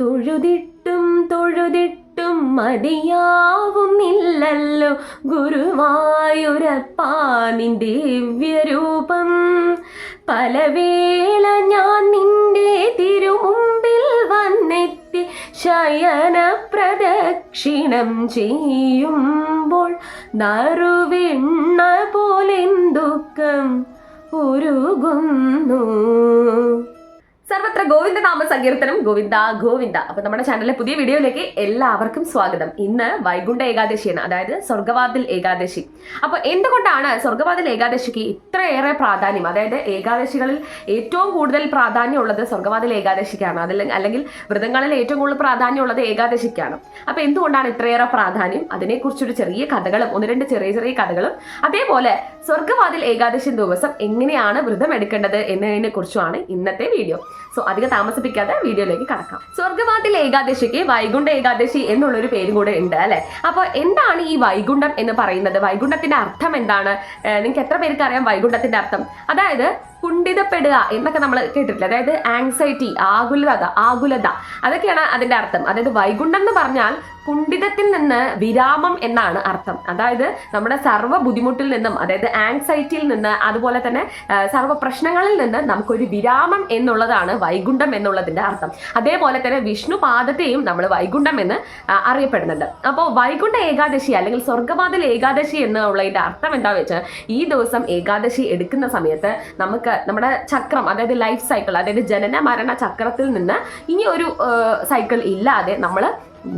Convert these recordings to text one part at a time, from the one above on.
തൊഴുതിട്ടും തൊഴുതിട്ടും മതിയാവുന്നില്ലല്ലോ ഗുരുവായൂരപ്പാ നിന്റെ ദിവ്യരൂപം. പലവേള ഞാൻ നിന്റെ തിരുമുമ്പിൽ വന്നെത്തി ശയന പ്രദക്ഷിണം ചെയ്യുമ്പോൾ നറുവിണ്ണ ദുഃഖം ഉരുകുന്നു. സർവത്ര ഗോവിന്ദ നാമ സങ്കീർത്തനം? ഗോവിന്ദ ഗോവിന്ദ. അപ്പൊ നമ്മുടെ ചാനലിലെ പുതിയ വീഡിയോയിലേക്ക് എല്ലാവർക്കും സ്വാഗതം. ഇന്ന് വൈകുണ്ഠ ഏകാദശിയാണ് അതായത് സ്വർഗവാതിൽ ഏകാദശി. അപ്പൊ എന്തുകൊണ്ടാണ് സ്വർഗവാതിൽ ഏകാദശിക്ക് ഇത്രയേറെ പ്രാധാന്യം? അതായത് ഏകാദശികളിൽ ഏറ്റവും കൂടുതൽ പ്രാധാന്യമുള്ളത് സ്വർഗവാതിൽ ഏകാദശിക്കാണ് അതിൽ അല്ലെങ്കിൽ വ്രതങ്ങളിൽ ഏറ്റവും കൂടുതൽ പ്രാധാന്യമുള്ളത് ഏകാദശിക്കാണ്. അപ്പൊ എന്തുകൊണ്ടാണ് ഇത്രയേറെ പ്രാധാന്യം? അതിനെക്കുറിച്ചൊരു ചെറിയ കഥകളും ഒന്ന് രണ്ട് ചെറിയ ചെറിയ കഥകളും. അതേപോലെ സ്വർഗവാതിൽ ഏകാദശി ദിവസം എങ്ങനെയാണ് വ്രതം എടുക്കേണ്ടത് എന്നതിനെ കുറിച്ചുമാണ് ഇന്നത്തെ വീഡിയോ. സോ അധികം താമസിപ്പിക്കാതെ വീഡിയോയിലേക്ക് കടക്കാം. സ്വർഗവാതിൽ ഏകാദശിക്ക് വൈകുണ്ഠ ഏകാദശി എന്നുള്ളൊരു പേര് കൂടെ ഉണ്ട് അല്ലേ? അപ്പോൾ എന്താണ് ഈ വൈകുണ്ഠം എന്ന് പറയുന്നത്? വൈകുണ്ഠത്തിന്റെ അർത്ഥം എന്താണ്? നിങ്ങൾക്ക് എത്ര പേർക്ക് അറിയാം വൈകുണ്ഠത്തിന്റെ അർത്ഥം? അതായത് കുണ്ഠിതപ്പെടുക എന്നൊക്കെ നമ്മൾ കേട്ടിട്ടില്ല? അതായത് ആങ്സൈറ്റി ആകുലത ആകുലത. അതൊക്കെയാണ് അതിന്റെ അർത്ഥം. അതായത് വൈകുണ്ഠം എന്ന് പറഞ്ഞാൽ കുണ്ഠിതത്തിൽ നിന്ന് വിരാമം എന്നാണ് അർത്ഥം. അതായത് നമ്മുടെ സർവ ബുദ്ധിമുട്ടിൽ നിന്നും അതായത് ആങ്സൈറ്റിയിൽ നിന്ന് അതുപോലെ തന്നെ സർവ പ്രശ്നങ്ങളിൽ നിന്ന് നമുക്കൊരു വിരാമം എന്നുള്ളതാണ് വൈകുണ്ഠം എന്നുള്ളതിന്റെ അർത്ഥം. അതേപോലെ തന്നെ വിഷ്ണുപാദത്തെയും നമ്മൾ വൈകുണ്ഠം എന്ന് അറിയപ്പെടുന്നുണ്ട്. അപ്പോൾ വൈകുണ്ഠ ഏകാദശി അല്ലെങ്കിൽ സ്വർഗവാതിൽ ഏകാദശി എന്നുള്ളതിന്റെ അർത്ഥം എന്താ വെച്ചാൽ ഈ ദിവസം ഏകാദശി എടുക്കുന്ന സമയത്ത് നമുക്ക് നമ്മുടെ ചക്രം അതായത് ലൈഫ് സൈക്കിൾ അതായത് ജനന മരണ ചക്രത്തിൽ നിന്ന് ഇനി ഒരു സൈക്കിൾ ഇല്ലാതെ നമ്മൾ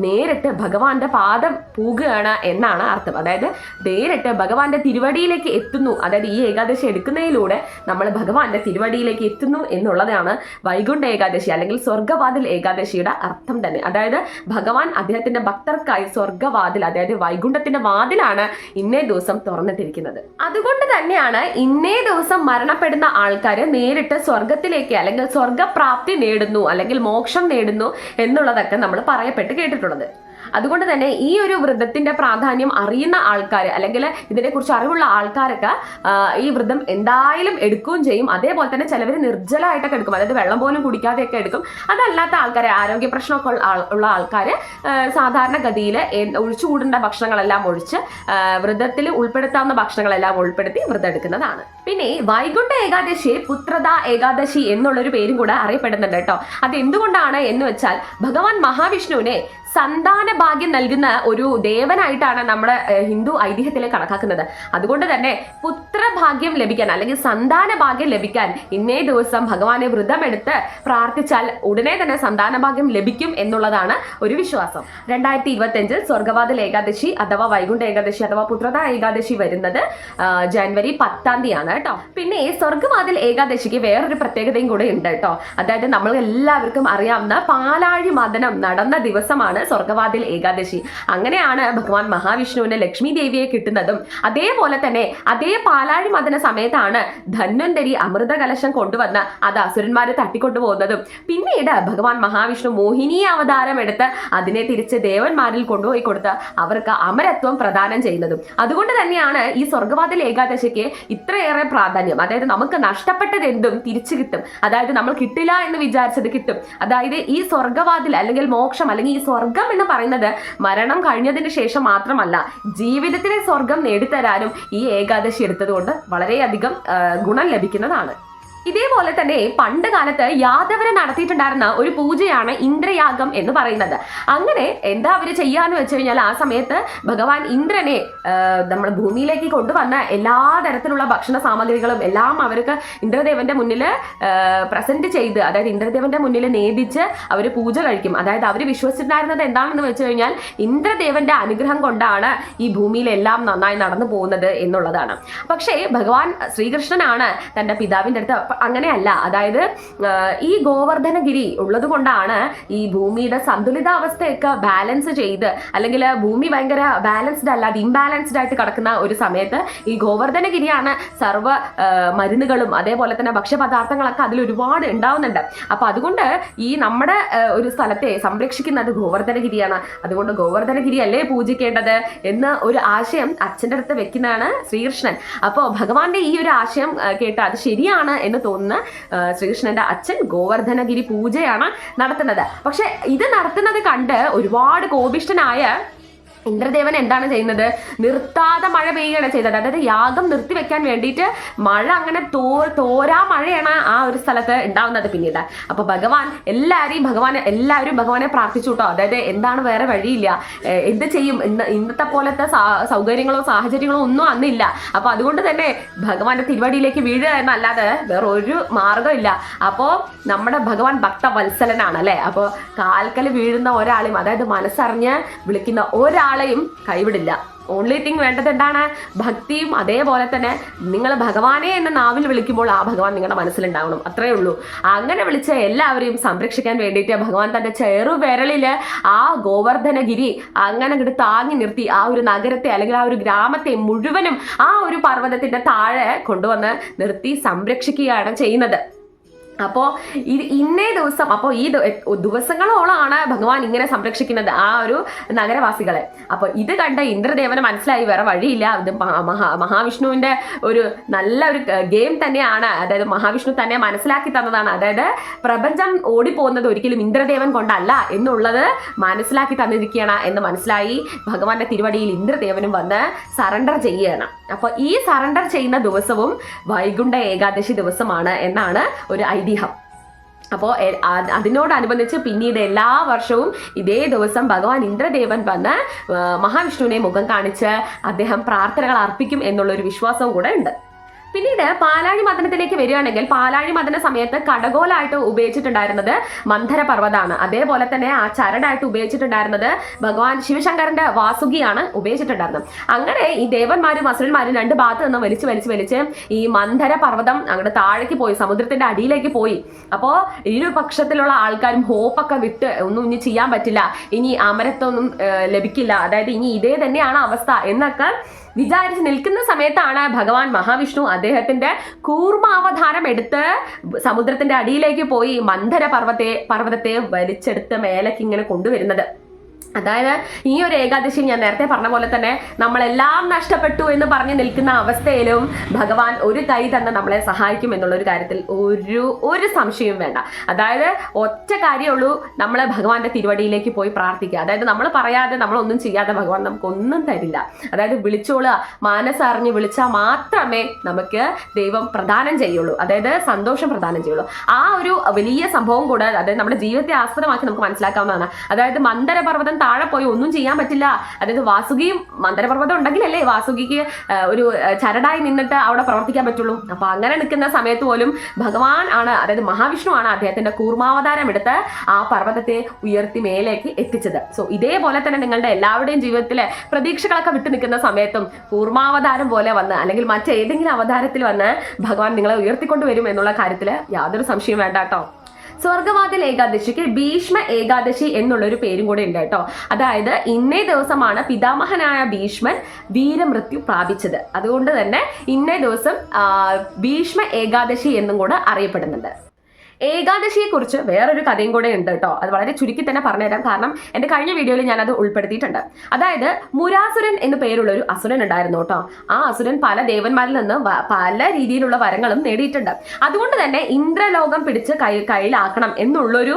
നേരിട്ട് ഭഗവാന്റെ പാദം പൂകുകയാണ് എന്നാണ് അർത്ഥം. അതായത് നേരിട്ട് ഭഗവാന്റെ തിരുവടിയിലേക്ക് എത്തുന്നു. അതായത് ഈ ഏകാദശി എടുക്കുന്നതിലൂടെ നമ്മൾ ഭഗവാന്റെ തിരുവടിയിലേക്ക് എത്തുന്നു എന്നുള്ളതാണ് വൈകുണ്ഠ ഏകാദശി അല്ലെങ്കിൽ സ്വർഗവാതിൽ ഏകാദശിയുടെ അർത്ഥം തന്നെ. അതായത് ഭഗവാൻ അദ്ദേഹത്തിന്റെ ഭക്തർക്കായി സ്വർഗവാതിൽ അതായത് വൈകുണ്ഠത്തിന്റെ വാതിലാണ് ഇന്നേ ദിവസം തുറന്നിട്ടിരിക്കുന്നത്. അതുകൊണ്ട് തന്നെയാണ് ഇന്നേ ദിവസം മരണപ്പെടുന്ന ആൾക്കാർ നേരിട്ട് സ്വർഗത്തിലേക്ക് അല്ലെങ്കിൽ സ്വർഗപ്രാപ്തി നേടുന്നു അല്ലെങ്കിൽ മോക്ഷം നേടുന്നു എന്നുള്ളതൊക്കെ നമ്മൾ പറയപ്പെട്ട് കേട്ടിട്ടുള്ളത് അതുകൊണ്ട് തന്നെ ഈ ഒരു വ്രതത്തിന്റെ പ്രാധാന്യം അറിയുന്ന ആൾക്കാർ അല്ലെങ്കിൽ ഇതിനെക്കുറിച്ച് അറിവുള്ള ആൾക്കാരൊക്കെ ഈ വ്രതം എന്തായാലും എടുക്കുകയും ചെയ്യും. അതേപോലെ തന്നെ ചിലവർ നിർജലമായിട്ടൊക്കെ എടുക്കും. അതായത് വെള്ളം പോലും കുടിക്കാതെയൊക്കെ എടുക്കും. അതല്ലാത്ത ആൾക്കാർ ആരോഗ്യ പ്രശ്നമൊക്കെ ഉള്ള ആൾക്കാർ സാധാരണഗതിയിൽ ഒഴിച്ചുകൂടേണ്ട ഭക്ഷണങ്ങളെല്ലാം ഒഴിച്ച് വ്രതത്തിൽ ഉൾപ്പെടുത്താവുന്ന ഭക്ഷണങ്ങളെല്ലാം ഉൾപ്പെടുത്തി വ്രതം എടുക്കുന്നതാണ്. പിന്നെ വൈകുണ്ഠ ഏകാദശി പുത്രത ഏകാദശി എന്നുള്ളൊരു പേരും കൂടെ അറിയപ്പെടുന്നുണ്ട് കേട്ടോ. അത് എന്തുകൊണ്ടാണ് എന്ന് വെച്ചാൽ ഭഗവാൻ മഹാവിഷ്ണുവിനെ സന്താന ഭാഗ്യം നൽകുന്ന ഒരു ദേവനായിട്ടാണ് നമ്മുടെ ഹിന്ദു ഐതിഹ്യത്തിലെ കണക്കാക്കുന്നത്. അതുകൊണ്ട് തന്നെ പുത്രഭാഗ്യം ലഭിക്കാൻ അല്ലെങ്കിൽ സന്താന ഭാഗ്യം ലഭിക്കാൻ ഇന്നേ ദിവസം ഭഗവാനെ വ്രതമെടുത്ത് പ്രാർത്ഥിച്ചാൽ ഉടനെ തന്നെ സന്താന ഭാഗ്യം ലഭിക്കും എന്നുള്ളതാണ് ഒരു വിശ്വാസം. രണ്ടായിരത്തി ഇരുപത്തിയഞ്ചിൽ സ്വർഗവാദൽ ഏകാദശി അഥവാ വൈകുണ്ഠ ഏകാദശി അഥവാ പുത്രത ഏകാദശി വരുന്നത് ജനുവരി പത്താം തീയതിയാണ് കേട്ടോ. പിന്നെ സ്വർഗവാതിൽ ഏകാദശിക്ക് വേറൊരു പ്രത്യേകതയും കൂടെ ഉണ്ട് കേട്ടോ. അതായത് നമ്മൾ എല്ലാവർക്കും അറിയാവുന്ന പാലാഴി മദനം നടന്ന ദിവസമാണ് സ്വർഗവാതിൽ ഏകാദശി. അങ്ങനെയാണ് ഭഗവാൻ മഹാവിഷ്ണുവിന് ലക്ഷ്മി ദേവിയെ കിട്ടുന്നതും. അതേപോലെ തന്നെ അതേ പാലാഴി മദന സമയത്താണ് ധന്വന്തരി അമൃത കലശം കൊണ്ടുവന്ന് അത് അസുരന്മാരെ തട്ടിക്കൊണ്ടുപോകുന്നതും. പിന്നീട് ഭഗവാൻ മഹാവിഷ്ണു മോഹിനി അവതാരം എടുത്ത് അതിനെ തിരിച്ച് ദേവന്മാരിൽ കൊണ്ടുപോയി കൊടുത്ത് അവർക്ക് അമരത്വം പ്രദാനം ചെയ്യുന്നതും. അതുകൊണ്ട് തന്നെയാണ് ഈ സ്വർഗവാതിൽ ഏകാദശിക്ക് ഇത്രയേറെ പ്രാധാന്യം. അതായത് നമുക്ക് നഷ്ടപ്പെട്ടത് എന്തും തിരിച്ചു കിട്ടും. അതായത് നമ്മൾ കിട്ടില്ല എന്ന് വിചാരിച്ചത് കിട്ടും. അതായത് ഈ സ്വർഗവാതിൽ അല്ലെങ്കിൽ മോക്ഷം അല്ലെങ്കിൽ ഈ സ്വർഗം എന്ന് പറയുന്നത് മരണം കഴിഞ്ഞതിന് ശേഷം മാത്രമല്ല ജീവിതത്തിലെ സ്വർഗം നേടിത്തരാനും ഈ ഏകാദശി എടുത്തതുകൊണ്ട് വളരെയധികം ആ, ഗുണം ലഭിക്കുന്നതാണ്. ഇതേപോലെ തന്നെ പണ്ട് കാലത്ത് യാദവര് നടത്തിയിട്ടുണ്ടായിരുന്ന ഒരു പൂജയാണ് ഇന്ദ്രയാഗം എന്ന് പറയുന്നത്. അങ്ങനെ എന്താ അവർ ചെയ്യാന്ന് വെച്ച് കഴിഞ്ഞാൽ ആ സമയത്ത് ഭഗവാൻ ഇന്ദ്രനെ നമ്മുടെ ഭൂമിയിലേക്ക് കൊണ്ടുവന്ന എല്ലാ തരത്തിലുള്ള ഭക്ഷണ സാമഗ്രികളും എല്ലാം അവർക്ക് ഇന്ദ്രദേവന്റെ മുന്നിൽ പ്രസന്റ് ചെയ്ത് അതായത് ഇന്ദ്രദേവന്റെ മുന്നിൽ നേദിച്ച് അവർ പൂജ കഴിക്കും. അതായത് അവർ വിശ്വസിച്ചിട്ടുണ്ടായിരുന്നത് എന്താണെന്ന് വെച്ച് കഴിഞ്ഞാൽ ഇന്ദ്രദേവന്റെ അനുഗ്രഹം കൊണ്ടാണ് ഈ ഭൂമിയിലെല്ലാം നന്നായി നടന്നു പോകുന്നത് എന്നുള്ളതാണ്. പക്ഷേ ഭഗവാൻ ശ്രീകൃഷ്ണനാണ് തന്റെ പിതാവിന്റെ അടുത്ത് അങ്ങനെയല്ല. അതായത് ഈ ഗോവർദ്ധനഗിരി ഉള്ളത് കൊണ്ടാണ് ഈ ഭൂമിയുടെ സന്തുലിതാവസ്ഥയൊക്കെ ബാലൻസ് ചെയ്ത് അല്ലെങ്കിൽ ഭൂമി ഭയങ്കര ബാലൻസ്ഡ് അല്ലാതെ ഇംബാലൻസ്ഡ് ആയിട്ട് കിടക്കുന്ന ഒരു സമയത്ത് ഈ ഗോവർദ്ധനഗിരിയാണ് സർവ മരുന്നുകളും അതേപോലെ തന്നെ ഭക്ഷ്യപദാർത്ഥങ്ങളൊക്കെ അതിൽ ഒരുപാട് ഉണ്ടാവുന്നുണ്ട്. അപ്പൊ അതുകൊണ്ട് ഈ നമ്മുടെ ഒരു സ്ഥലത്തെ സംരക്ഷിക്കുന്നത് ഗോവർദ്ധനഗിരിയാണ്. അതുകൊണ്ട് ഗോവർദ്ധനഗിരി അല്ലേ പൂജിക്കേണ്ടത് എന്ന് ഒരു ആശയം അച്ഛന്റെ അടുത്ത് വെക്കുന്നതാണ് ശ്രീകൃഷ്ണൻ. അപ്പോൾ ഭഗവാന്റെ ഈ ഒരു ആശയം കേട്ട് അത് ശരിയാണ് എന്ന് തോന്നുന്ന ശ്രീകൃഷ്ണന്റെ അച്ഛൻ ഗോവർദ്ധനഗിരി പൂജയാണ് നടത്തുന്നത്. പക്ഷെ ഇത് നടത്തുന്നത് കണ്ട് ഒരുപാട് കോപിഷ്ഠനായ ഇന്ദ്രദേവൻ എന്താണ് ചെയ്യുന്നത്? നിർത്താതെ മഴ പെയ്യുകയാണ് ചെയ്തത്. അതായത് യാഗം നിർത്തിവെക്കാൻ വേണ്ടിയിട്ട് മഴ അങ്ങനെ തോ തോരാ മഴയാണ് ആ ഒരു സ്ഥലത്ത് ഉണ്ടാവുന്നത് പിന്നീട്. അപ്പൊ ഭഗവാൻ എല്ലാവരെയും ഭഗവാൻ എല്ലാവരും ഭഗവാനെ പ്രാർത്ഥിച്ചു കേട്ടോ അതായത് എന്താണ് വേറെ വഴിയില്ല. എന്ത് ചെയ്യും? ഇന്ന് ഇന്നത്തെ പോലത്തെ സൗകര്യങ്ങളോ സാഹചര്യങ്ങളോ ഒന്നും അന്നില്ല. അപ്പൊ അതുകൊണ്ട് തന്നെ ഭഗവാന്റെ തിരുവടിയിലേക്ക് വീഴുക എന്നല്ലാതെ വേറെ ഒരു മാർഗമില്ല അപ്പോ നമ്മുടെ ഭഗവാൻ ഭക്തവത്സലനാണ് അല്ലെ? അപ്പോ കാൽക്കൽ വീഴുന്ന ഒരാളെയും അതായത് മനസ്സറിഞ്ഞ് വിളിക്കുന്ന ഒരാളെയും കൈവിടില്ല. ഓൺലി തിങ് വേണ്ടത് എന്താണ്? ഭക്തിയും അതേപോലെ തന്നെ നിങ്ങൾ ഭഗവാനെ എന്ന നാവിൽ വിളിക്കുമ്പോൾ ആ ഭഗവാൻ നിങ്ങളുടെ മനസ്സിലുണ്ടാവണം. അത്രയേ ഉള്ളൂ. അങ്ങനെ വിളിച്ച എല്ലാവരെയും സംരക്ഷിക്കാൻ വേണ്ടിയിട്ട് ഭഗവാൻ തന്റെ ചെറു വിരളിൽ ആ ഗോവർദ്ധനഗിരി അങ്ങനെ അങ്ങോട്ട് താങ്ങി നിർത്തി ആ ഒരു നഗരത്തെ അല്ലെങ്കിൽ ആ ഒരു ഗ്രാമത്തെ മുഴുവനും ആ ഒരു പർവതത്തിന്റെ താഴെ കൊണ്ടുവന്ന് നിർത്തി സംരക്ഷിക്കുകയാണ് ചെയ്യുന്നത്. അപ്പോൾ ഇത് ഇന്നേ ദിവസം അപ്പോൾ ഈ ദിവസങ്ങളോളാണ് ഭഗവാൻ ഇങ്ങനെ സംരക്ഷിക്കുന്നത് ആ ഒരു നഗരവാസികളെ. അപ്പോൾ ഇത് കണ്ട ഇന്ദ്രദേവന് മനസ്സിലായി വേറെ വഴിയില്ല. ഇത് മഹാ- മഹാവിഷ്ണുവിന്റെ ഒരു നല്ല ഒരു ഗെയിം തന്നെയാണ്. അതായത് മഹാവിഷ്ണു തന്നെ മനസ്സിലാക്കി തന്നതാണ്. അതായത് പ്രപഞ്ചം ഓടിപ്പോകുന്നത് ഒരിക്കലും ഇന്ദ്രദേവൻ കൊണ്ടല്ല എന്നുള്ളത് മനസ്സിലാക്കി തന്നിരിക്കുകയാണ് എന്ന് മനസ്സിലായി ഭഗവാന്റെ തിരുവടിയിൽ ഇന്ദ്രദേവനും വന്ന് സറണ്ടർ ചെയ്യുകയാണ്. അപ്പോൾ ഈ സറണ്ടർ ചെയ്യുന്ന ദിവസവും വൈകുണ്ഠ ഏകാദശി ദിവസമാണ് എന്നാണ് ഒരു ഐതിഹ്യം. അപ്പോൾ അതിനോടനുബന്ധിച്ച് പിന്നീട് എല്ലാ വർഷവും ഇതേ ദിവസം ഭഗവാൻ ഇന്ദ്രദേവൻ വന്ന് മഹാവിഷ്ണുവിനെ മുഖം കാണിച്ച് അദ്ദേഹം പ്രാർത്ഥനകൾ അർപ്പിക്കും എന്നുള്ളൊരു വിശ്വാസവും കൂടെ ഉണ്ട്. പിന്നീട് പാലാഴി മദനത്തിലേക്ക് വരികയാണെങ്കിൽ പാലാഴി മദന സമയത്ത് കടകോലായിട്ട് ഉപയോഗിച്ചിട്ടുണ്ടായിരുന്നത് മന്ധര പർവതാണ് അതേപോലെ തന്നെ ആ ചരടായിട്ട് ഉപയോഗിച്ചിട്ടുണ്ടായിരുന്നത് ഭഗവാൻ ശിവശങ്കരന്റെ വാസുകിയാണ് ഉപയോഗിച്ചിട്ടുണ്ടായിരുന്നത്. അങ്ങനെ ഈ ദേവന്മാരും അസുരന്മാരും രണ്ട് ഭാഗത്ത് നിന്ന് വലിച്ചു വലിച്ച് വലിച്ച് ഈ മന്ധര പർവതം അങ്ങോട്ട് താഴേക്ക് പോയി സമുദ്രത്തിന്റെ അടിയിലേക്ക് പോയി. അപ്പോൾ ഇരുപക്ഷത്തിലുള്ള ആൾക്കാരും ഹോപ്പൊക്കെ വിട്ട് ഒന്നും ഇനി ചെയ്യാൻ പറ്റില്ല. ഇനി അമരത്വമൊന്നും ലഭിക്കില്ല. അതായത് ഇനി ഇതേ തന്നെയാണ് അവസ്ഥ എന്നൊക്കെ വിചാരിച്ച് നിൽക്കുന്ന സമയത്താണ് ഭഗവാൻ മഹാവിഷ്ണു അദ്ദേഹത്തിന്റെ കൂർമാവധാരം എടുത്ത് സമുദ്രത്തിന്റെ അടിയിലേക്ക് പോയി മന്ധര പർവത്തെ പർവതത്തെ വലിച്ചെടുത്ത് മേലേക്ക് ഇങ്ങനെ കൊണ്ടുവരുന്നത്. അതായത് ഈ ഒരു ഏകാദശി ഞാൻ നേരത്തെ പറഞ്ഞ പോലെ തന്നെ നമ്മളെല്ലാം നഷ്ടപ്പെട്ടു എന്ന് പറഞ്ഞ് നിൽക്കുന്ന അവസ്ഥയിലും ഭഗവാൻ ഒരു കൈ തന്നെ നമ്മളെ സഹായിക്കും എന്നുള്ളൊരു കാര്യത്തിൽ ഒരു ഒരു സംശയവും വേണ്ട. അതായത് ഒറ്റ കാര്യമുള്ളൂ നമ്മളെ ഭഗവാന്റെ തിരുവടിയിലേക്ക് പോയി പ്രാർത്ഥിക്കുക. അതായത് നമ്മൾ പറയാതെ നമ്മളൊന്നും ചെയ്യാതെ ഭഗവാൻ നമുക്കൊന്നും തരില്ല. അതായത് വിളിച്ചോളുക മാനസറിഞ്ഞ് വിളിച്ചാൽ മാത്രമേ നമുക്ക് ദൈവം പ്രദാനം ചെയ്യുള്ളൂ. അതായത് സന്തോഷം പ്രദാനം ചെയ്യുള്ളൂ. ആ ഒരു വലിയ സംഭവം കൂടെ അതായത് നമ്മുടെ ജീവിതത്തെ ആസ്പദമാക്കി നമുക്ക് മനസ്സിലാക്കാവുന്നതാണ്. അതായത് മന്ദരപർവതം താഴെ പോയി ഒന്നും ചെയ്യാൻ പറ്റില്ല. അതായത് വാസുകിയും മന്ദരപർവതം ഉണ്ടെങ്കിലല്ലേ വാസുകിക്ക് ഒരു ചരടായി നിന്നിട്ട് അവിടെ പ്രവർത്തിക്കാൻ പറ്റുള്ളൂ. അപ്പൊ അങ്ങനെ നിൽക്കുന്ന സമയത്ത് പോലും ഭഗവാൻ ആണ് അതായത് മഹാവിഷ്ണു ആണ് അദ്ദേഹത്തിന്റെ കൂർമാവതാരം എടുത്ത് ആ പർവതത്തെ ഉയർത്തി മേലേക്ക് എത്തിച്ചത്. സോ ഇതേപോലെ തന്നെ നിങ്ങളുടെ എല്ലാവരുടെയും ജീവിതത്തിലെ പ്രതീക്ഷകളൊക്കെ വിട്ടു നിൽക്കുന്ന സമയത്തും കൂർമാവതാരം പോലെ വന്ന് അല്ലെങ്കിൽ മറ്റേതെങ്കിലും അവതാരത്തിൽ വന്ന് ഭഗവാൻ നിങ്ങളെ ഉയർത്തിക്കൊണ്ടുവരും എന്നുള്ള കാര്യത്തിൽ യാതൊരു സംശയം വേണ്ട കേട്ടോ. സ്വർഗവാതിൽ ഏകാദശിക്ക് ഭീഷ്മ ഏകാദശി എന്നുള്ളൊരു പേരും കൂടെ ഉണ്ട് കേട്ടോ. അതായത് ഇന്നേ ദിവസമാണ് പിതാമഹനായ ഭീഷ്മൻ വീരമൃത്യു പ്രാപിച്ചത്. അതുകൊണ്ട് തന്നെ ഇന്നേ ദിവസം ഭീഷ്മ ഏകാദശി എന്നും കൂടെ അറിയപ്പെടുന്നുണ്ട്. ഏകാദശിയെ കുറിച്ച് വേറൊരു കഥയും കൂടെ ഉണ്ട് കേട്ടോ. അത് വളരെ ചുരുക്കി തന്നെ പറഞ്ഞുതരാം. കാരണം എന്റെ കഴിഞ്ഞ വീഡിയോയിൽ ഞാൻ അത് ഉൾപ്പെടുത്തിയിട്ടുണ്ട്. അതായത് മുരാസുരൻ എന്ന് പേരുള്ള ഒരു അസുരൻ ഉണ്ടായിരുന്നു കേട്ടോ. ആ അസുരൻ പല ദേവന്മാരിൽ നിന്ന് പല രീതിയിലുള്ള വരങ്ങളും നേടിയിട്ടുണ്ട്. അതുകൊണ്ട് തന്നെ ഇന്ദ്രലോകം പിടിച്ച് കൈ കയ്യിലാക്കണം എന്നുള്ളൊരു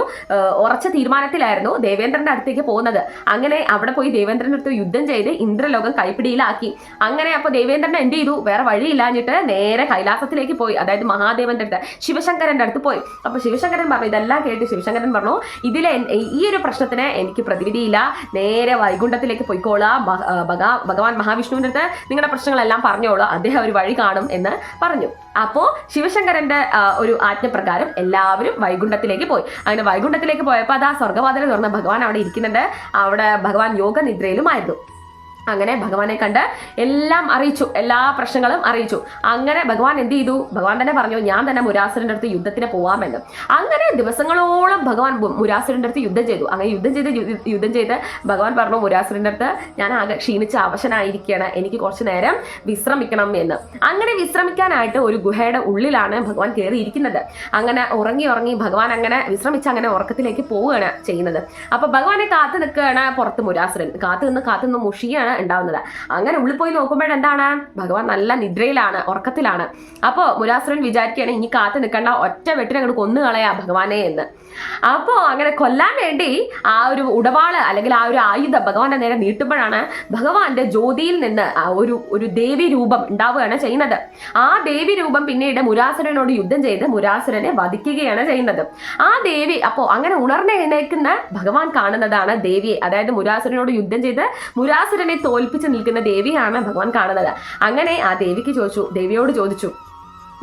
ഉറച്ച തീരുമാനത്തിലായിരുന്നു ദേവേന്ദ്രന്റെ അടുത്തേക്ക് പോകുന്നത്. അങ്ങനെ അവിടെ പോയി ദേവേന്ദ്രന്റെ അടുത്ത് യുദ്ധം ചെയ്ത് ഇന്ദ്രലോകം കൈപ്പിടിയിലാക്കി. അങ്ങനെ അപ്പൊ ദേവേന്ദ്രൻ എന്ത് ചെയ്തു? വേറെ വഴിയില്ലാഞ്ഞിട്ട് നേരെ കൈലാസത്തിലേക്ക് പോയി. അതായത് മഹാദേവന്റെ അടുത്ത് ശിവശങ്കരന്റെ അടുത്ത് പോയി. അപ്പൊ ശിവശങ്കരൻ പറഞ്ഞു ഇതെല്ലാം കേട്ട് ശിവശങ്കരൻ പറഞ്ഞു ഇതിലെ ഈ ഒരു പ്രശ്നത്തിന് എനിക്ക് പ്രതിവിധിയില്ല. നേരെ വൈകുണ്ഠത്തിലേക്ക് പോയിക്കോളാം. ഭഗവാൻ മഹാവിഷ്ണുവിന്റെ അടുത്ത് നിങ്ങളുടെ പ്രശ്നങ്ങളെല്ലാം പറഞ്ഞോളൂ. അദ്ദേഹം ഒരു വഴി കാണും എന്ന് പറഞ്ഞു. അപ്പോൾ ശിവശങ്കരന്റെ ഒരു ആജ്ഞപ്രകാരം എല്ലാവരും വൈകുണ്ഠത്തിലേക്ക് പോയി. അങ്ങനെ വൈകുണ്ഠത്തിലേക്ക് പോയപ്പോൾ അത് ആ സ്വർഗവാതിൽ തുറന്ന ഭഗവാൻ അവിടെ ഇരിക്കുന്നുണ്ട്. അവിടെ ഭഗവാൻ യോഗനിദ്രയിലുമായിരുന്നു. അങ്ങനെ ഭഗവാനെ കണ്ട് എല്ലാം അറിയിച്ചു എല്ലാ പ്രശ്നങ്ങളും അറിയിച്ചു. അങ്ങനെ ഭഗവാൻ എന്ത് ചെയ്തു? ഭഗവാൻ തന്നെ പറഞ്ഞു ഞാൻ തന്നെ മുരാസുരന്റെ അടുത്ത് യുദ്ധത്തിന് പോവാമെന്ന്. അങ്ങനെ ദിവസങ്ങളോളം ഭഗവാൻ മുരാസുരന്റെ അടുത്ത് യുദ്ധം ചെയ്തു. അങ്ങനെ യുദ്ധം ചെയ്ത് യുദ്ധം ചെയ്ത് ഭഗവാൻ പറഞ്ഞു മുരാസുരന്റെ അടുത്ത് ഞാൻ ആകെ ക്ഷീണിച്ച് അവശനായിരിക്കുകയാണ് എനിക്ക് കുറച്ച് നേരം വിശ്രമിക്കണം എന്ന്. അങ്ങനെ വിശ്രമിക്കാനായിട്ട് ഒരു ഗുഹയുടെ ഉള്ളിലാണ് ഭഗവാൻ കയറിയിരിക്കുന്നത് അങ്ങനെ ഉറങ്ങി ഉറങ്ങി ഭഗവാൻ അങ്ങനെ വിശ്രമിച്ച് അങ്ങനെ ഉറക്കത്തിലേക്ക് പോവുകയാണ് ചെയ്യുന്നത്. അപ്പൊ ഭഗവാനെ കാത്തു നിൽക്കുകയാണ് പുറത്ത് മുരാസുരൻ. കാത്തു നിന്ന് കാത്തു നിന്ന് മുഷിയാണ് ഉണ്ടാവുന്നത്. അങ്ങനെ ഉള്ളിൽ പോയി നോക്കുമ്പോഴെന്താണ് ഭഗവാൻ നല്ല നിദ്രയിലാണ് ഉറക്കത്തിലാണ്. അപ്പോൾ മുരാസുരൻ വിചാരിക്കുകയാണ് ഇനി കാത്തു നിൽക്കേണ്ട ഒറ്റ വെട്ടിനെ അങ്ങോട്ട് കൊന്നു കളയാ ഭഗവാനെ എന്ന്. അപ്പോൾ അങ്ങനെ കൊല്ലാൻ വേണ്ടി ആ ഒരു ഉടവാൾ അല്ലെങ്കിൽ ആ ഒരു ആയുധം ഭഗവാന്റെ നേരെ നീട്ടുമ്പോഴാണ് ഭഗവാന്റെ ജ്യോതിയിൽ നിന്ന് ഒരു ഒരു ദേവി രൂപം ഉണ്ടാവുകയാണ് ചെയ്യുന്നത്. ആ ദേവി രൂപം പിന്നീട് മുരാസുരനോട് യുദ്ധം ചെയ്ത് മുരാസുരനെ വധിക്കുകയാണ് ചെയ്യുന്നത്. ആ ദേവി അപ്പോൾ അങ്ങനെ ഉണർന്നെഴുന്നേക്കുന്ന ഭഗവാൻ കാണുന്നതാണ് ദേവിയെ. അതായത് മുരാസുരനോട് യുദ്ധം ചെയ്ത് മുരാസുരനെ തോൽപ്പിച്ച് നിൽക്കുന്ന ദേവിയാണ് ഭഗവാൻ കാണുന്നത്. അങ്ങനെ ആ ദേവിക്ക് ചോദിച്ചു ദേവിയോട് ചോദിച്ചു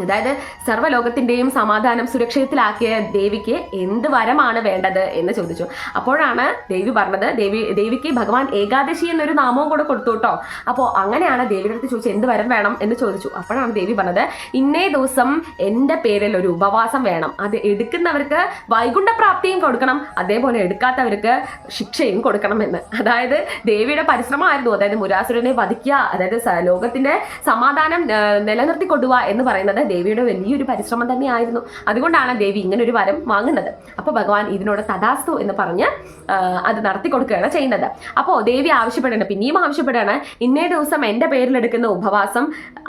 അതായത് സർവലോകത്തിന്റെയും സമാധാനം സുരക്ഷിതത്തിലാക്കിയ ദേവിക്ക് എന്ത് വരമാണ് വേണ്ടത് എന്ന് ചോദിച്ചു. അപ്പോഴാണ് ദേവി പറഞ്ഞത് ദേവി ദേവിക്ക് ഭഗവാൻ ഏകാദശി എന്നൊരു നാമവും കൂടെ കൊടുത്തു കേട്ടോ. അപ്പോൾ അങ്ങനെയാണ് ദേവിയുടെ അടുത്ത് ചോദിച്ചു എന്ത് വരം വേണം എന്ന് ചോദിച്ചു. അപ്പോഴാണ് ദേവി പറഞ്ഞത് ഇന്നേ ദിവസം എന്റെ പേരിൽ ഒരു ഉപവാസം വേണം. അത് എടുക്കുന്നവർക്ക് വൈകുണ്ഠ പ്രാപ്തിയും കൊടുക്കണം അതേപോലെ എടുക്കാത്തവർക്ക് ശിക്ഷയും കൊടുക്കണം എന്ന്. അതായത് ദേവിയുടെ പരിശ്രമമായിരുന്നു. അതായത് മുരാസുരനെ വധിക്കുക അതായത് ലോകത്തിന്റെ സമാധാനം നിലനിർത്തി എന്ന് പറയുന്നത് ദേവിയുടെ വലിയൊരു പരിശ്രമം തന്നെ ആയിരുന്നു അതുകൊണ്ടാണ് ദേവി ഇങ്ങനെ ഒരു വരം വാങ്ങുന്നത്. അപ്പോൾ ഭഗവാൻ ഇതിനോട് തഥാസ്തു എന്ന് പറഞ്ഞ് അത് നടത്തി കൊടുക്കുകയാണ് ചെയ്യുന്നത്. അപ്പോൾ ദേവി ആവശ്യപ്പെടുകയാണ് പിന്നെയും ആവശ്യപ്പെടുകയാണ്. ഇന്നേ ദിവസം എന്റെ പേരിലെടുക്കുന്ന ഉപവാസം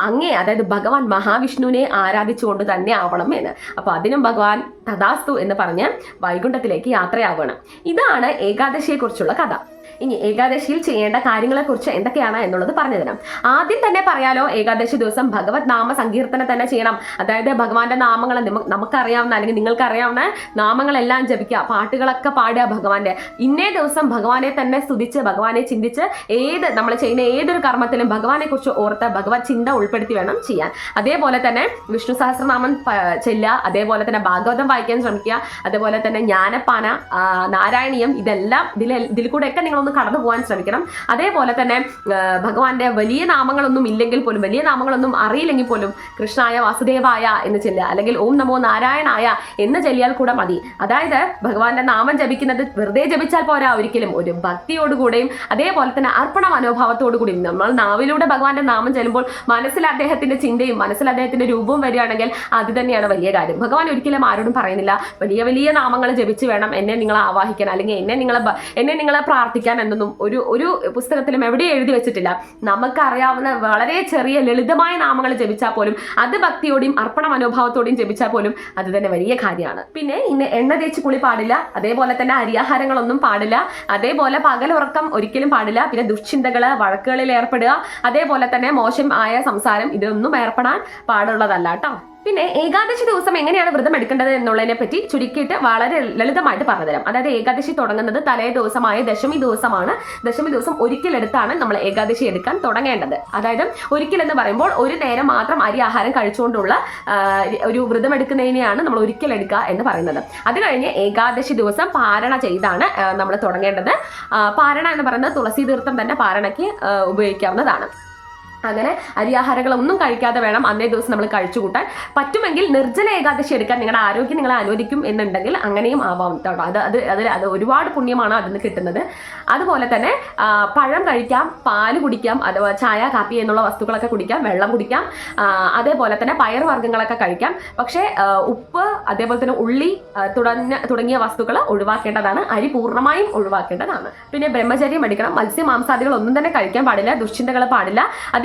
അങ്ങേ അതായത് ഭഗവാൻ മഹാവിഷ്ണുവിനെ ആരാധിച്ചുകൊണ്ട് തന്നെ ആവണം എന്ന്. അപ്പോൾ അതിനും ഭഗവാൻ തഥാസ്തു എന്ന് പറഞ്ഞ് വൈകുണ്ഠത്തിലേക്ക് യാത്രയാവണം ഇതാണ് ഏകാദശിയെക്കുറിച്ചുള്ള കഥ. ഇനി ഏകാദശിയിൽ ചെയ്യേണ്ട കാര്യങ്ങളെക്കുറിച്ച് എന്തൊക്കെയാണ് എന്നുള്ളത് പറഞ്ഞു തരാം ആദ്യം തന്നെ പറയാലോ ഏകാദശി ദിവസം ഭഗവത് നാമ സങ്കീർത്തനം തന്നെ ചെയ്യണം. അതായത് ഭഗവാന്റെ നാമങ്ങൾ നിമ- നമുക്കറിയാവുന്ന അല്ലെങ്കിൽ നിങ്ങൾക്ക് അറിയാവുന്ന നാമങ്ങളെല്ലാം ജപിക്കുക പാട്ടുകളൊക്കെ പാടുക ഭഗവാന്റെ. ഇന്നേ ദിവസം ഭഗവാനെ തന്നെ സ്തുതിച്ച് ഭഗവാനെ ചിന്തിച്ച് ഏത് നമ്മൾ ചെയ്യുന്ന ഏതൊരു കർമ്മത്തിലും ഭഗവാനെ കുറിച്ച് ഓർത്ത് ഭഗവത് ചിന്ത ഉൾപ്പെടുത്തി വേണം ചെയ്യാൻ. അതേപോലെ തന്നെ വിഷ്ണു സഹസ്രനാമം ചെല്ലുക അതേപോലെ തന്നെ ഭാഗവതം വായിക്കാൻ ശ്രമിക്കുക അതേപോലെ തന്നെ ജ്ഞാനപ്പാന നാരായണീയം ഇതെല്ലാം ഇതിൽ ഇതിൽ കൂടെയൊക്കെ നിങ്ങളൊന്ന് കടന്നു പോകാൻ ശ്രമിക്കണം. അതേപോലെ തന്നെ ഭഗവാന്റെ വലിയ നാമങ്ങളൊന്നും ഇല്ലെങ്കിൽ പോലും വലിയ നാമങ്ങളൊന്നും അറിയില്ലെങ്കിൽ പോലും കൃഷ്ണായ വാസുദേവായ എന്ന് ചെല്ലുക. അല്ലെങ്കിൽ ഓം നമോ നാരായണായ എന്ന് ചെല്ലിയാൽ കൂടെ മതി. അതായത് ഭഗവാന്റെ നാമം ജപിക്കുന്നത് വെറുതെ ജപിച്ചാൽ പോരാ ഒരിക്കലും. ഒരു ഭക്തിയോടുകൂടെയും അതേപോലെ തന്നെ അർപ്പണ മനോഭാവത്തോടു കൂടിയും നമ്മൾ നാവിലൂടെ ഭഗവാന്റെ നാമം ചെല്ലുമ്പോൾ മനസ്സിൽ അദ്ദേഹത്തിന്റെ ചിന്തയും മനസ്സിൽ അദ്ദേഹത്തിന്റെ രൂപവും വരികയാണെങ്കിൽ അത് തന്നെയാണ് വലിയ കാര്യം. ഭഗവാൻ ഒരിക്കലും ആരോടും പറയുന്നില്ല. വലിയ വലിയ നാമങ്ങൾ ജപിച്ച് വേണം എന്നെ നിങ്ങളെ ആവാഹിക്കാൻ. അല്ലെങ്കിൽ എന്നെ നിങ്ങളെ എന്നെ നിങ്ങളെ പ്രാർത്ഥിക്കാൻ. എന്നൊന്നും ഒരു ഒരു പുസ്തകത്തിലും എവിടെയും എഴുതി വെച്ചിട്ടില്ല. നമുക്കറിയാവുന്ന വളരെ ചെറിയ ലളിതമായ നാമങ്ങൾ ജപിച്ചാൽ പോലും അത് ഭക്തിയോടെയും അർപ്പണ മനോഭാവത്തോടെയും ജപിച്ചാൽ പോലും അത് തന്നെ വലിയ കാര്യമാണ്. പിന്നെ ഇന്ന് എണ്ണ തേച്ച് കുളി പാടില്ല അതേപോലെ തന്നെ അരിയാഹാരങ്ങളൊന്നും പാടില്ല അതേപോലെ പകലുറക്കം ഒരിക്കലും പാടില്ല പിന്നെ ദുഷ്ചിന്തകൾ വഴക്കുകളിൽ ഏർപ്പെടുക അതേപോലെ തന്നെ മോശം ആയ സംസാരം ഇതൊന്നും ഏർപ്പെടാൻ പാടുള്ളതല്ല കേട്ടോ. പിന്നെ ഏകാദശി ദിവസം എങ്ങനെയാണ് വ്രതം എടുക്കേണ്ടത് എന്നുള്ളതിനെ പറ്റി ചുരുക്കിയിട്ട് വളരെ ലളിതമായിട്ട് പറഞ്ഞുതരാം. അതായത് ഏകാദശി തുടങ്ങുന്നത് തലേ ദിവസമായ ദശമി ദിവസമാണ്. ദശമി ദിവസം ഒരിക്കലെടുത്താണ് നമ്മൾ ഏകാദശി എടുക്കാൻ തുടങ്ങേണ്ടത്. അതായത് ഒരിക്കൽ എന്ന് പറയുമ്പോൾ ഒരു നേരം മാത്രം അരി ആഹാരം കഴിച്ചുകൊണ്ടുള്ള ഒരു വ്രതം എടുക്കുന്നതിനെയാണ് നമ്മൾ ഒരിക്കലെടുക്കുക എന്ന് പറയുന്നത്. അത് കഴിഞ്ഞ് ഏകാദശി ദിവസം പാരണ ചെയ്താണ് നമ്മൾ തുടങ്ങേണ്ടത്. പാരണ എന്ന് പറയുന്നത് തുളസി തീർത്ഥം തന്നെ പാരണയ്ക്ക് ഉപയോഗിക്കാവുന്നതാണ്. അങ്ങനെ അരിയാഹാരങ്ങളൊന്നും കഴിക്കാതെ വേണം അന്നേ ദിവസം നമ്മൾ കഴിച്ചു കൂട്ടാൻ പറ്റുമെങ്കിൽ നിർജല ഏകാദശി എടുക്കാൻ നിങ്ങളുടെ ആരോഗ്യം നിങ്ങളെ അനുവദിക്കും എന്നുണ്ടെങ്കിൽ അങ്ങനെയും ആവാം കേട്ടോ അത് അത് അതിൽ അത് ഒരുപാട് പുണ്യമാണ് അതിൽ നിന്ന് കിട്ടുന്നത്. അതുപോലെ തന്നെ പഴം കഴിക്കാം പാൽ കുടിക്കാം അഥവാ ചായ കാപ്പി എന്നുള്ള വസ്തുക്കളൊക്കെ കുടിക്കാം വെള്ളം കുടിക്കാം അതേപോലെ തന്നെ പയർ വർഗങ്ങളൊക്കെ കഴിക്കാം. പക്ഷേ ഉപ്പ് അതേപോലെ തന്നെ ഉള്ളി തുടങ്ങ തുടങ്ങിയ തുടങ്ങിയ വസ്തുക്കൾ ഒഴിവാക്കേണ്ടതാണ്. അരി പൂർണമായും ഒഴിവാക്കേണ്ടതാണ്. പിന്നെ ബ്രഹ്മചര്യം എടുക്കണം മത്സ്യ മാംസാദികൾ ഒന്നും തന്നെ കഴിക്കാൻ പാടില്ല. ദുശ്ചിന്തകൾ പാടില്ല.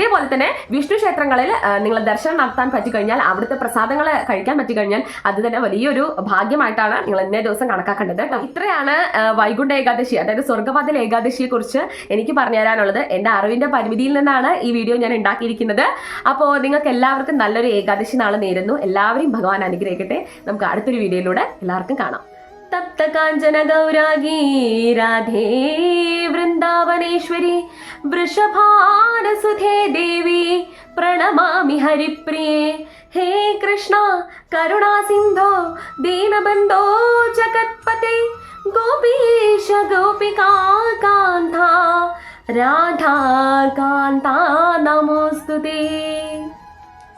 അതേപോലെ തന്നെ വിഷ്ണു ക്ഷേത്രങ്ങളിൽ നിങ്ങൾ ദർശനം നടത്താൻ പറ്റിക്കഴിഞ്ഞാൽ അവിടുത്തെ പ്രസാദങ്ങൾ കഴിക്കാൻ പറ്റിക്കഴിഞ്ഞാൽ അത് തന്നെ വലിയൊരു ഭാഗ്യമായിട്ടാണ് നിങ്ങൾ ഇന്നേ ദിവസം കണക്കാക്കേണ്ടത് ഇത്രയാണ് വൈകുണ്ഠ ഏകാദശി അതായത് സ്വർഗവാതിൽ ഏകാദശിയെ കുറിച്ച് എനിക്ക് പറഞ്ഞു തരാനുള്ളത്. എന്റെ അറിവിന്റെ പരിമിതിയിൽ നിന്നാണ് ഈ വീഡിയോ ഞാൻ ഉണ്ടാക്കിയിരിക്കുന്നത്. അപ്പോൾ നിങ്ങൾക്ക് എല്ലാവർക്കും നല്ലൊരു ഏകാദശി നാളെ നേരുന്നു. എല്ലാവരെയും ഭഗവാൻ അനുഗ്രഹിക്കട്ടെ. നമുക്ക് അടുത്തൊരു വീഡിയോയിലൂടെ എല്ലാവർക്കും കാണാം. तप्तकाञ्चनगौरागी राधे वृन्दावनेश्वरी, वृषभानसुधे देवी, प्रणमामि हरिप्रिये। हे कृष्णा, करुणासिन्धो, दीनबन्धो, जगत्पते, गोपीश, गोपिका, कान्ता, राधा, कान्ता, नमोऽस्तु ते।